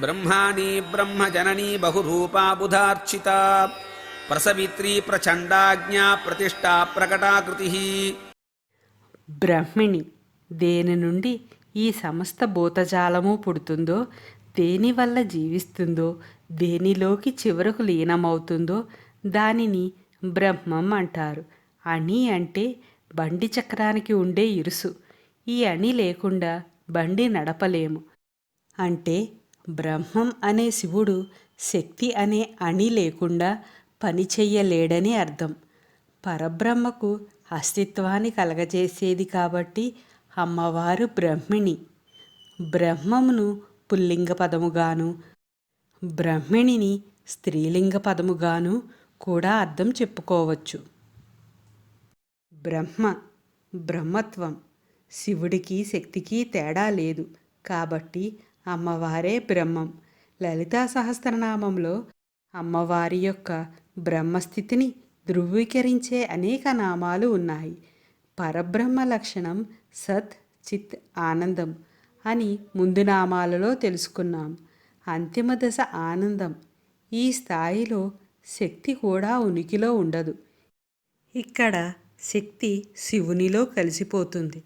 బ్రహ్మాణీ బ్రహ్మజననీ బహురూపా బుధార్చిత. ప్రసవిత్రీ ప్రచండాజ్ఞా ప్రతిష్టా ప్రకటాకృతి. బ్రహ్మిణి దేని నుండి ఈ సమస్త భూతజాలము పుడుతుందో దేనివల్ల జీవిస్తుందో దేనిలోకి చివరకు లీనమవుతుందో దానిని బ్రహ్మం అంటారు. అణి అంటే బండి చక్రానికి ఉండే ఇరుసు. ఈ అణి లేకుండా బండి నడపలేము. అంటే బ్రహ్మం అనే శివుడు శక్తి అనే అణి లేకుండా పని చెయ్యలేడని అర్థం. పరబ్రహ్మకు అస్తిత్వాన్ని కలగజేసేది కాబట్టి అమ్మవారు బ్రహ్మిణి. బ్రహ్మమును పుల్లింగ పదముగాను బ్రహ్మిణిని స్త్రీలింగ పదముగాను కూడా అర్థం చెప్పుకోవచ్చు. బ్రహ్మ బ్రహ్మత్వం. శివుడికి శక్తికి తేడా లేదు కాబట్టి అమ్మవారే బ్రహ్మం. లలితా సహస్రనామంలో అమ్మవారి యొక్క బ్రహ్మస్థితిని ధృవీకరించే అనేక నామాలు ఉన్నాయి. పరబ్రహ్మ లక్షణం సత్ చిత్ ఆనందం అని ముందు నామాలలో తెలుసుకున్నాం. అంతిమ దశ ఆనందం. ఈ స్థాయిలో శక్తి కూడా ఉనికిలో ఉండదు. ఇక్కడ శక్తి శివునిలో కలిసిపోతుంది.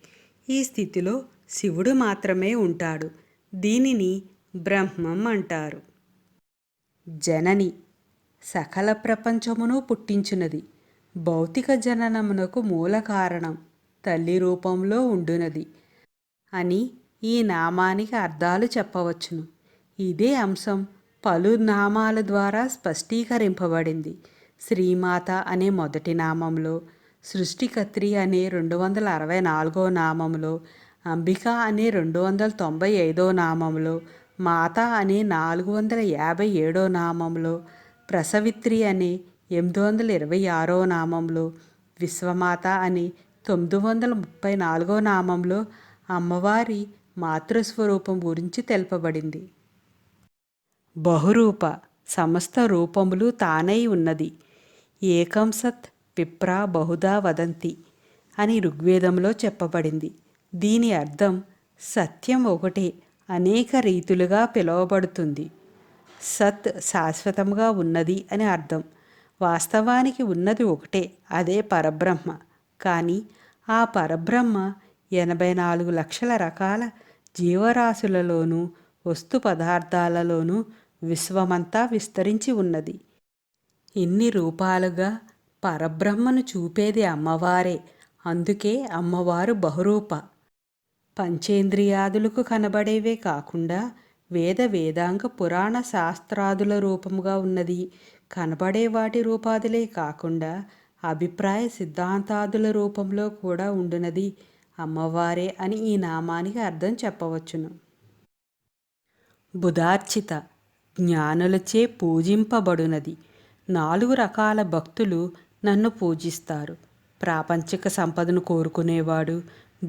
ఈ స్థితిలో శివుడు మాత్రమే ఉంటాడు. దీనిని బ్రహ్మం అంటారు. జనని సకల ప్రపంచమును పుట్టించున్నది భౌతిక జననమునకు మూల కారణం తల్లి రూపంలో ఉండునది అని ఈ నామానికి అర్థాలు చెప్పవచ్చును. ఇదే అంశం పలు నామాల ద్వారా స్పష్టీకరింపబడింది. శ్రీమాత అనే మొదటి నామంలో సృష్టికత్రి అనే రెండు వందల అరవై నాలుగో నామంలో అంబిక అనే రెండు వందల తొంభై ఐదో నామంలో మాత అనే నాలుగు వందల యాభై ఏడో నామంలో ప్రసవిత్రి అనే ఎనిమిది వందల ఇరవై ఆరో నామంలో విశ్వమాత అని తొమ్మిది వందల ముప్పై నాలుగో నామంలో అమ్మవారి మాతృస్వరూపం గురించి తెలుపబడింది. బహురూప సమస్త రూపములు తానై ఉన్నది. ఏకం సత్ విప్రా బహుదా వదంతి అని ఋగ్వేదంలో చెప్పబడింది. దీని అర్థం సత్యం ఒకటే అనేక రీతులుగా పిలువబడుతుంది. సత్ శాశ్వతంగా ఉన్నది అని అర్థం. వాస్తవానికి ఉన్నది ఒకటే అదే పరబ్రహ్మ. కానీ ఆ పరబ్రహ్మ ఎనభై నాలుగు లక్షల రకాల జీవరాశులలోనూ వస్తు పదార్థాలలోనూ విశ్వమంతా విస్తరించి ఉన్నది. ఇన్ని రూపాలుగా పరబ్రహ్మను చూపేది అమ్మవారే. అందుకే అమ్మవారు బహురూప. పంచేంద్రియాదులకు కనబడేవే కాకుండా వేద వేదాంగ పురాణ శాస్త్రాదుల రూపముగా ఉన్నది. కనబడే వాటి రూపాదులే కాకుండా అభిప్రాయ సిద్ధాంతాదుల రూపంలో కూడా ఉండునది. అమ్మవారే అని ఈ నామానికి అర్థం చెప్పవచ్చును. బుధార్చిత జ్ఞానులచే పూజింపబడునది. నాలుగు రకాల భక్తులు నన్ను పూజిస్తారు. ప్రాపంచిక సంపదను కోరుకునేవాడు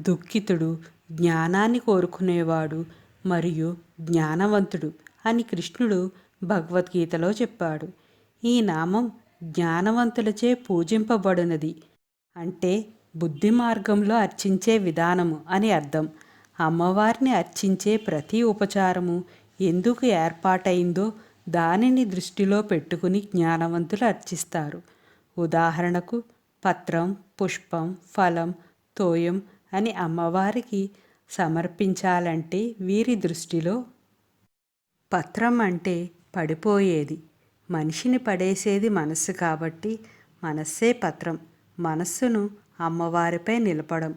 దుఃఖితుడు జ్ఞానాన్ని కోరుకునేవాడు మరియు జ్ఞానవంతుడు అని కృష్ణుడు భగవద్గీతలో చెప్పాడు. ఈ నామం జ్ఞానవంతులచే పూజింపబడినది. అంటే బుద్ధి మార్గంలో అర్చించే విధానము అని అర్థం. అమ్మవారిని అర్చించే ప్రతి ఉపచారము ఎందుకు ఏర్పాటైందో దానిని దృష్టిలో పెట్టుకుని జ్ఞానవంతులు అర్చిస్తారు. ఉదాహరణకు పత్రం పుష్పం ఫలం తోయం అని అమ్మవారికి సమర్పించాలంటే వీరి దృష్టిలో పత్రం అంటే పడిపోయేది. మనిషిని పడేసేది మనస్సు కాబట్టి మనస్సే పత్రం. మనస్సును అమ్మవారిపై నిలపడం.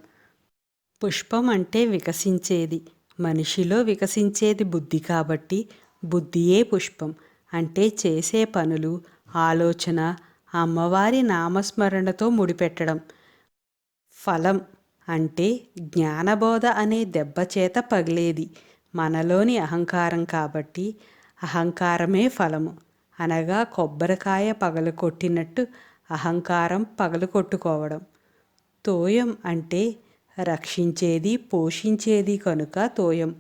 పుష్పం అంటే వికసించేది. మనిషిలో వికసించేది బుద్ధి కాబట్టి బుద్ధియే పుష్పం. అంటే చేసే పనులు ఆలోచన అమ్మవారి నామస్మరణతో ముడిపెట్టడం. ఫలం అంటే జ్ఞానబోధ అనే దెబ్బ చేత పగిలేది. మనలోని అహంకారం కాబట్టి అహంకారమే ఫలము. అనగా కొబ్బరికాయ పగలు కొట్టినట్టు అహంకారం పగలు కొట్టుకోవడం. తోయం అంటే రక్షించేది పోషించేది కనుక తోయం.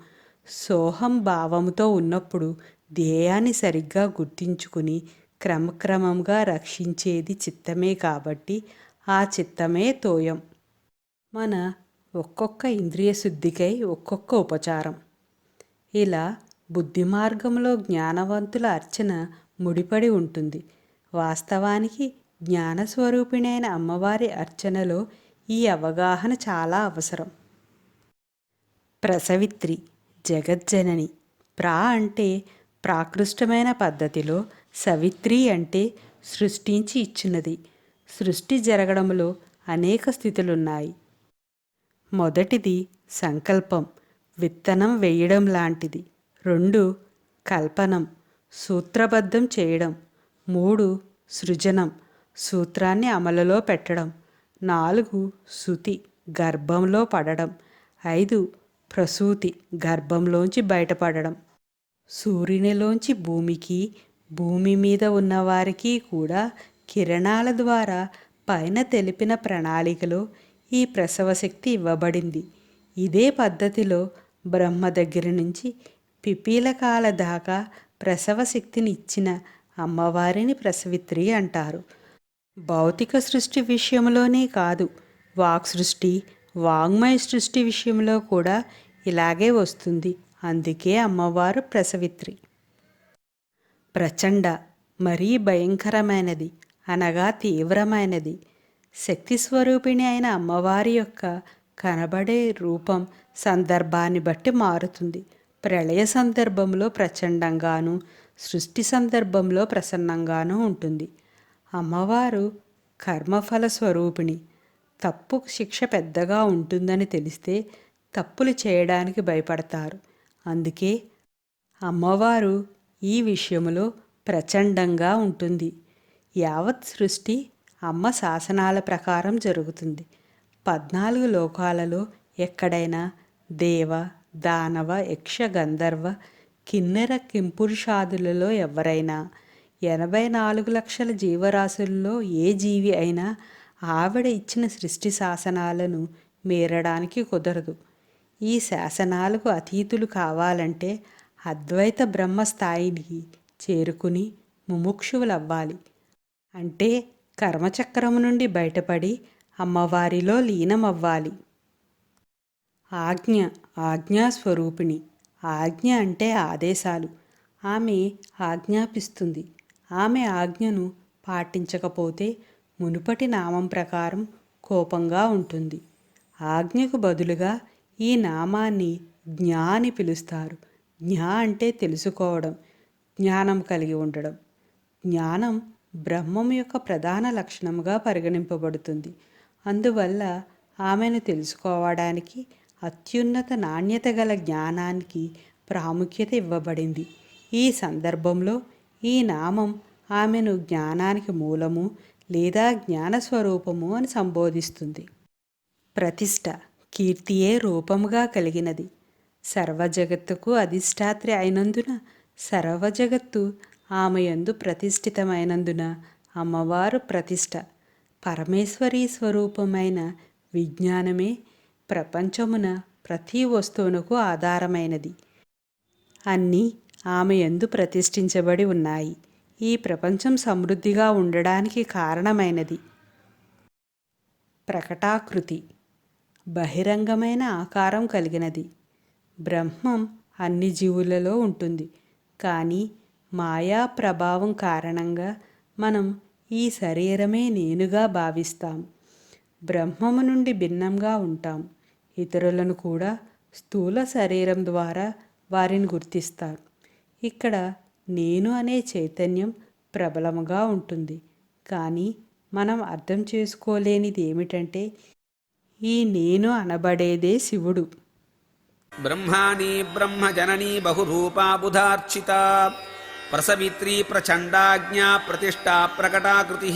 సోహం భావముతో ఉన్నప్పుడు ధ్యేయాన్ని సరిగ్గా గుర్తించుకుని క్రమక్రమంగా రక్షించేది చిత్తమే కాబట్టి ఆ చిత్తమే తోయం. మన ఒక్కొక్క ఇంద్రియ శుద్ధికై ఒక్కొక్క ఉపచారం. ఇలా బుద్ధి మార్గంలో జ్ఞానవంతుల అర్చన ముడిపడి ఉంటుంది. వాస్తవానికి జ్ఞానస్వరూపిణైన అమ్మవారి అర్చనలో ఈ అవగాహన చాలా అవసరం. ప్రసవిత్రి జగజ్జనని ప్రా అంటే ప్రాకృష్టమైన పద్ధతిలో సవిత్రి అంటే సృష్టించి ఇచ్చినది. సృష్టి జరగడంలో అనేక స్థితులున్నాయి. మొదటిది సంకల్పం విత్తనం వేయడం లాంటిది. రెండు కల్పనం సూత్రబద్ధం చేయడం. మూడు సృజనం సూత్రాన్ని అమలులో పెట్టడం. నాలుగు శృతి గర్భంలో పడడం. ఐదు ప్రసూతి గర్భంలోంచి బయటపడడం. సూర్యునిలోంచి భూమికి భూమి మీద ఉన్నవారికి కూడా కిరణాల ద్వారా పైన తెలిపిన ప్రణాళికలో ఈ ప్రసవశక్తి ఇవ్వబడింది. ఇదే పద్ధతిలో బ్రహ్మ దగ్గర నుంచి పిపీలకాల దాకా ప్రసవ శక్తిని ఇచ్చిన అమ్మవారిని ప్రసవిత్రి అంటారు. భౌతిక సృష్టి విషయంలోనే కాదు వాక్ సృష్టి వాంగ్మయ సృష్టి విషయంలో కూడా ఇలాగే వస్తుంది. అందుకే అమ్మవారు ప్రసవిత్రి. ప్రచండ మరీ భయంకరమైనది అనగా తీవ్రమైనది. శక్తి స్వరూపిణి అయిన అమ్మవారి యొక్క కనబడే రూపం సందర్భాన్ని బట్టి మారుతుంది. ప్రళయ సందర్భంలో ప్రచండంగాను సృష్టి సందర్భంలో ప్రసన్నంగానూ ఉంటుంది. అమ్మవారు కర్మఫల స్వరూపిణి. తప్పు శిక్ష పెద్దగా ఉంటుందని తెలిస్తే తప్పులు చేయడానికి భయపడతారు. అందుకే అమ్మవారు ఈ విషయంలో ప్రచండంగా ఉంటుంది. యావత్ సృష్టి అమ్మ శాసనాల ప్రకారం జరుగుతుంది. పద్నాలుగు లోకాలలో ఎక్కడైనా దేవ దానవ యక్ష గంధర్వ కిన్నెర కింపురుషాదులలో ఎవరైనా ఎనభై నాలుగు లక్షల జీవరాశుల్లో ఏ జీవి అయినా ఆవిడ ఇచ్చిన సృష్టి శాసనాలను మీరడానికి కుదరదు. ఈ శాసనాలకు అతీతులు కావాలంటే అద్వైత బ్రహ్మ స్థాయిని చేరుకుని ముముక్షువులవ్వాలి. అంటే కర్మచక్రము నుండి బయటపడి అమ్మవారిలో లీనమవ్వాలి. ఆజ్ఞ ఆజ్ఞాస్వరూపిణి. ఆజ్ఞ అంటే ఆదేశాలు. ఆమె ఆజ్ఞాపిస్తుంది. ఆమె ఆజ్ఞను పాటించకపోతే మునుపటి నామం ప్రకారం కోపంగా ఉంటుంది. ఆజ్ఞకు బదులుగా ఈ నామాన్ని జ్ఞా అని పిలుస్తారు. జ్ఞా అంటే తెలుసుకోవడం జ్ఞానం కలిగి ఉండడం. జ్ఞానం బ్రహ్మం యొక్క ప్రధాన లక్షణముగా పరిగణింపబడుతుంది. అందువల్ల ఆమెను తెలుసుకోవడానికి అత్యున్నత నాణ్యత గల జ్ఞానానికి ప్రాముఖ్యత ఇవ్వబడింది. ఈ సందర్భంలో ఈ నామం ఆమెను జ్ఞానానికి మూలము లేదా జ్ఞానస్వరూపము అని సంబోధిస్తుంది. ప్రతిష్ట కీర్తియే రూపముగా కలిగినది. సర్వజగత్తుకు అధిష్టాత్రి అయినందున సర్వజగత్తు ఆమె యందు ప్రతిష్ఠితమైనందున అమ్మవారు ప్రతిష్ట పరమేశ్వరీ స్వరూపమైన విజ్ఞానమే ప్రపంచమున ప్రతి వస్తువునకు ఆధారమైనది. అన్నీ ఆమె యందు ప్రతిష్ఠించబడి ఉన్నాయి. ఈ ప్రపంచం సమృద్ధిగా ఉండడానికి కారణమైనది. ప్రకటాకృతి. బహిరంగమైన ఆకారం కలిగినది. బ్రహ్మం అన్ని జీవులలో ఉంటుంది. కానీ మాయా ప్రభావం కారణంగా మనం ఈ శరీరమే నేనుగా భావిస్తాం. బ్రహ్మము నుండి భిన్నంగా ఉంటాం. ఇతరులను కూడా స్థూల శరీరం ద్వారా వారిని గుర్తిస్తారు. ఇక్కడ నేను అనే చైతన్యం ప్రబలముగా ఉంటుంది. కానీ మనం అర్థం చేసుకోలేనిది ఏమిటంటే ఈ నేను అనబడేదే శివుడు. బ్రహ్మాణి బ్రహ్మజననీ బహురూపా బుధార్చిత. ప్రసవిత్రీ ప్రచండాజ్ఞా ప్రతిష్టా ప్రకటాకృతి.